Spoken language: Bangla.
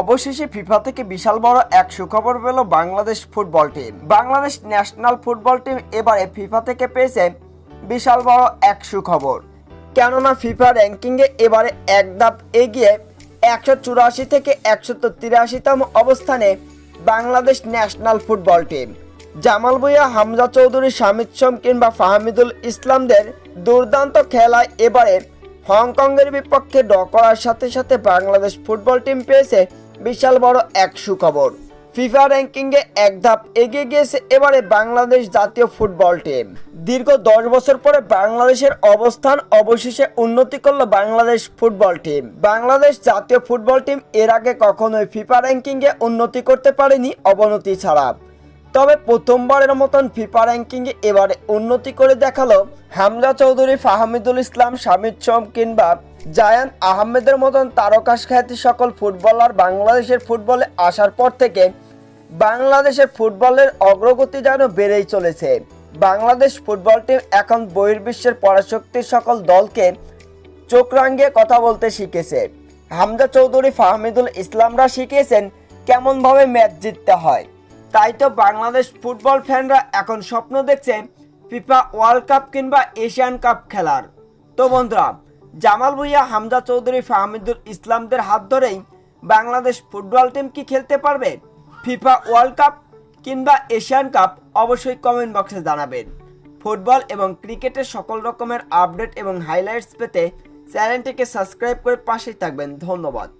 অবশেষে ফিফা থেকে বিশাল বড় এক সুখবর পেল Bangladesh football team. Bangladesh national football team এবারে ফিফা থেকে পেয়েছে বিশাল বড় এক সুখবর। কেননা ফিফা র্যাঙ্কিংয়ে এবারে এক ধাপ এগিয়ে একশো চুরাশি থেকে একশো তিরাশিতম অবস্থানে Bangladesh national football team. Jamal Bhuiyan, Hamza Chowdhury, Shamit Shome কিংবা ফাহমিদুল ইসলামদের দুর্দান্ত খেলায় এবারে হংকংয়ের বিপক্ষে ড করার সাথে সাথে বাংলাদেশ ফুটবল টিম পেয়েছে বিশাল বড় এক সুখবর। ফিফা র্যাঙ্কিংয়ে এক ধাপ এগিয়ে গিয়েছে এবারে বাংলাদেশ জাতীয় ফুটবল টিম। দীর্ঘ দশ বছর পরে বাংলাদেশের অবস্থান অবশেষে উন্নতি করল বাংলাদেশ ফুটবল টিম। বাংলাদেশ জাতীয় ফুটবল টিম এর আগে কখনোই ফিফা র্যাঙ্কিংয়ে উন্নতি করতে পারেনি অবনতি ছাড়া। তবে প্রথমবারের মতন ফিফা র্যাঙ্কিংয়ে এবারে উন্নতি করে দেখাল হামজা চৌধুরী, ফাহমিদুল ইসলাম, শামিদ চম কিংবা জায়ান আহমেদের মতন তারকাশ খ্যাতি সকল ফুটবলার বাংলাদেশের ফুটবলে আসার পর থেকে বাংলাদেশের ফুটবলের অগ্রগতি যেন বেড়েই চলেছে। বাংলাদেশ ফুটবল টিম এখন বহির্বিশ্বের পরাশক্তির সকল দলকে চোখ রাঙিয়ে কথা বলতে শিখেছে। হামজা চৌধুরী, ফাহমিদুল ইসলামরা শিখিয়েছেন কেমনভাবে ম্যাচ জিততে হয়। তাই তো বাংলাদেশ ফুটবল ফ্যানরা এখন স্বপ্ন দেখছে ফিফা ওয়ার্ল্ড কাপ কিংবা এশিয়ান কাপ খেলার। তো বন্ধুরা, জামাল ভুইয়া, হামজা চৌধুরী, ফাহমিদুল ইসলামদের হাত ধরেই বাংলাদেশ ফুটবল টিম কি খেলতে পারবে? ফিফা ওয়ার্ল্ড কাপ কিংবা এশিয়ান কাপ অবশ্যই কমেন্ট বক্সে জানাবেন। ফুটবল এবং ক্রিকেটের সকল রকমের আপডেট এবং হাইলাইটস পেতে চ্যানেলটিকে সাবস্ক্রাইব করে পাশেই থাকবেন। ধন্যবাদ।